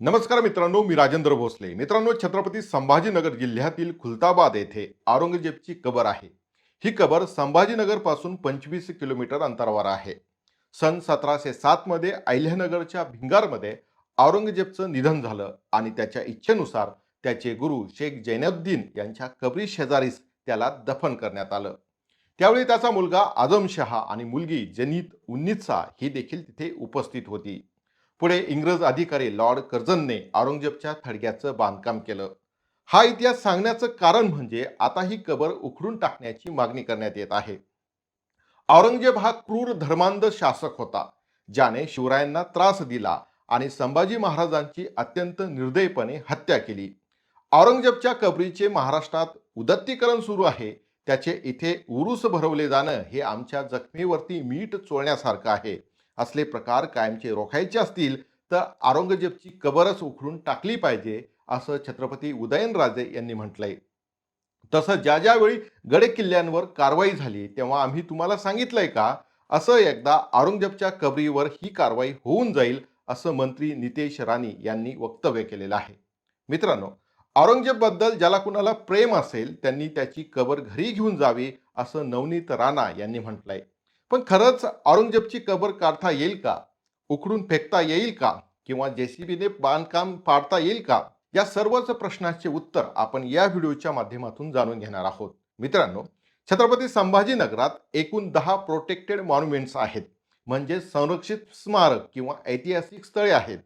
नमस्कार मित्रांनो मी राजेंद्र भोसले. मित्रांनो छत्रपती संभाजीनगर जिल्ह्यातील खुलताबाद येथे औरंगजेबची कबर आहे. ही कबर संभाजीनगरपासून पंचवीस किलोमीटर अंतरावर आहे. सन सतराशे सात मध्ये अहिल्यानगरच्या भिंगारमध्ये औरंगजेबचं निधन झालं आणि त्याच्या इच्छेनुसार त्याचे गुरु शेख जैनुद्दीन यांच्या कबरी शेजारीस त्याला दफन करण्यात आलं. त्यावेळी त्याचा मुलगा आजमशहा आणि मुलगी जनीत उन्निसा ही देखील तिथे उपस्थित होती. पुढे इंग्रज अधिकारी लॉर्ड कर्जनने औरंगजेबच्या थडग्याचं बांधकाम केलं. हा इतिहास सांगण्याचं कारण म्हणजे आता ही कबर उखडून टाकण्याची मागणी करण्यात येत आहे. औरंगजेब हा क्रूर धर्मांध शासक होता ज्याने शिवरायांना त्रास दिला आणि संभाजी महाराजांची अत्यंत निर्दयपणे हत्या केली. औरंगजेबच्या कबरीचे महाराष्ट्रात उदत्तीकरण सुरू आहे त्याचे इथे उरूस भरवले जाणं हे आमच्या जखमेवरती मीठ चोळण्यासारखं आहे. असले प्रकार कायमचे रोखायचे असतील तर औरंगजेबची कबरच उखडून टाकली पाहिजे असं छत्रपती उदयनराजे यांनी म्हटलंय. तसं ज्या ज्यावेळी गडे किल्ल्यांवर कारवाई झाली तेव्हा आम्ही तुम्हाला सांगितलंय का? असं एकदा औरंगजेबच्या कबरीवर ही कारवाई होऊन जाईल असं मंत्री नितेश राणे यांनी वक्तव्य केलेलं आहे. मित्रांनो औरंगजेबबद्दल ज्याला कुणाला प्रेम असेल त्यांनी त्याची कबर घरी घेऊन जावी असं नवनीत राणा यांनी म्हटलंय. पण खरंच औरंगजेबची कबर काढता येईल का? उखडून फेकता येईल का? किंवा जेसीबीने बांधकाम पाडता येईल का? या सर्वच प्रश्नाचे उत्तर आपण या व्हिडिओच्या माध्यमातून जाणून घेणार आहोत. मित्रांनो छत्रपती संभाजीनगरात एकूण दहा प्रोटेक्टेड मॉन्युमेंट्स आहेत. म्हणजे संरक्षित स्मारक किंवा ऐतिहासिक स्थळे आहेत.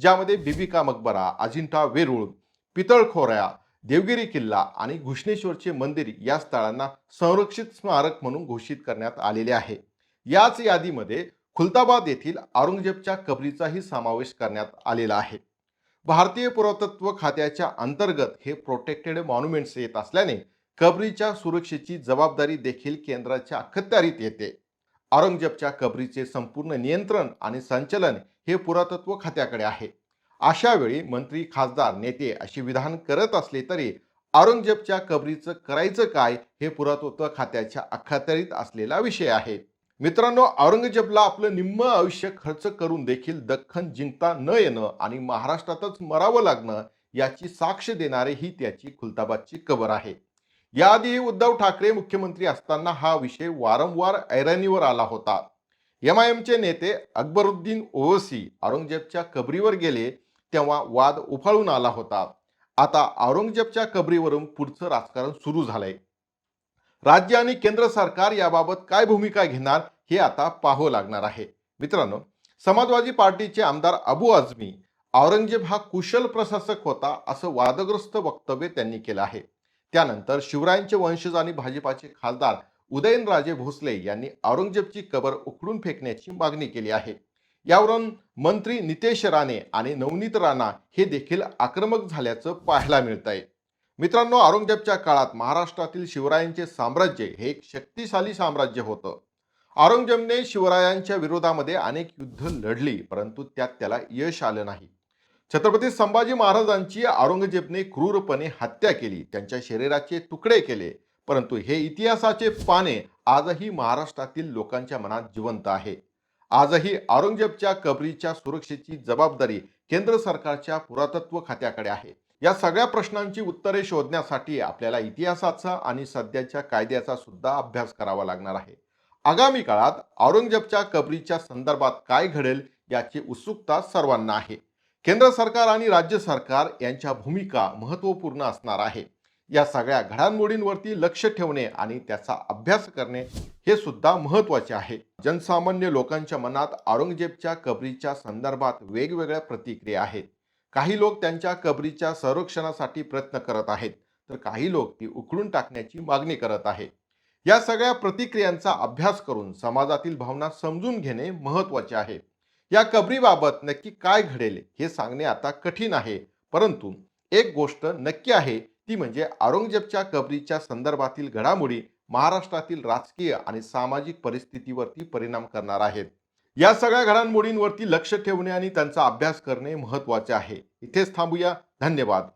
ज्यामध्ये बिबिका मकबरा अजिंठा वेरूळ पितळखोऱ्या देवगिरी किल्ला आणि घुष्णेश्वरचे मंदिर या स्थळांना संरक्षित स्मारक म्हणून घोषित करण्यात आलेले आहे. याच यादीमध्ये खुलताबाद येथील औरंगजेबच्या कबरीचाही समावेश करण्यात आलेला आहे. भारतीय पुरातत्व खात्याच्या अंतर्गत हे प्रोटेक्टेड मॉन्युमेंट्स येत असल्याने कबरीच्या सुरक्षेची जबाबदारी देखील केंद्राच्या अखत्यारीत येते. औरंगजेबच्या कबरीचे संपूर्ण नियंत्रण आणि संचलन हे पुरातत्व खात्याकडे आहे. अशावेळी मंत्री खासदार नेते अशी विधान करत असले तरी औरंगजेबच्या कबरीचं करायचं काय हे पुरातत्व खात्याच्या अखत्यारीत असलेला विषय आहे. मित्रांनो औरंगजेबला आपलं निम्म आयुष्य खर्च करून देखील दख्खन जिंकता न येणं आणि महाराष्ट्रातच मरावं लागणं याची साक्ष देणारे ही त्याची खुलताबादची कबर आहे. याआधी उद्धव ठाकरे मुख्यमंत्री असताना हा विषय वारंवार ऐरणीवर आला होता. एम आय एमचे नेते अकबरुद्दीन ओवसी औरंगजेबच्या कबरीवर गेले तेव्हा वाद उफाळून आला होता. आता औरंगजेबच्या कबरीवरून पुढचं राजकारण सुरू झालंय. राज्य आणि केंद्र सरकार याबाबत काय भूमिका घेणार हे आता पाहावं लागणार आहे. मित्रांनो समाजवादी पार्टीचे आमदार अबू आझमी औरंगजेब हा कुशल प्रशासक होता असं वादग्रस्त वक्तव्य त्यांनी केलं आहे. त्यानंतर शिवरायांचे वंशज आणि भाजपाचे खासदार उदयनराजे भोसले यांनी औरंगजेबची कबर उखडून फेकण्याची मागणी केली आहे. यावरून मंत्री नितेश राणे आणि नवनीत राणा हे देखील आक्रमक झाल्याचं पाहायला मिळत आहे मित्रांनो औरंगजेबच्या काळात महाराष्ट्रातील शिवरायांचे साम्राज्य हे एक शक्तिशाली साम्राज्य होतं. औरंगजेबने शिवरायांच्या विरोधामध्ये अनेक युद्ध लढली परंतु त्यात त्याला यश आलं नाही. छत्रपती संभाजी महाराजांची औरंगजेबने क्रूरपणे हत्या केली त्यांच्या शरीराचे तुकडे केले परंतु हे इतिहासाचे पाने आजही महाराष्ट्रातील लोकांच्या मनात जिवंत आहे. आजही औरंगजेबच्या कबरीच्या सुरक्षेची जबाबदारी केंद्र सरकारच्या पुरातत्व खात्याकडे आहे. या सगळ्या प्रश्नांची उत्तरे शोधण्यासाठी आपल्याला इतिहासाचा आणि सध्याच्या कायद्याचा सुद्धा अभ्यास करावा लागणार आहे. आगामी काळात औरंगजेबच्या कबरीच्या संदर्भात काय घडेल याची उत्सुकता सर्वांना आहे. केंद्र सरकार आणि राज्य सरकार यांच्या भूमिका महत्त्वपूर्ण असणार आहे. या सगळ्या घडामोडींवरती लक्ष ठेवणे आणि त्याचा अभ्यास करणे हे सुद्धा महत्त्वाचे आहे. जनसामान्य लोकांच्या मनात औरंगजेबच्या कबरीच्या संदर्भात वेगवेगळ्या प्रतिक्रिया आहेत. काही लोक त्यांच्या कबरीच्या संरक्षणासाठी प्रयत्न करत आहेत तर काही लोक ती उकळून टाकण्याची मागणी करत आहेत. या सगळ्या प्रतिक्रियांचा अभ्यास करून समाजातील भावना समजून घेणे महत्त्वाचे आहे. या कबरीबाबत नक्की काय घडेल हे सांगणे आता कठीण आहे परंतु एक गोष्ट नक्की आहे ती म्हणजे औरंगजेबच्या कबरीच्या संदर्भातील घडामोडी महाराष्ट्रातील राजकीय आणि सामाजिक परिस्थितीवरती परिणाम करणार आहेत. या सगळ्या घडामोडींवरती लक्ष ठेवणे आणि त्यांचा अभ्यास करणे महत्त्वाचे आहे. इथेच थांबूया. धन्यवाद.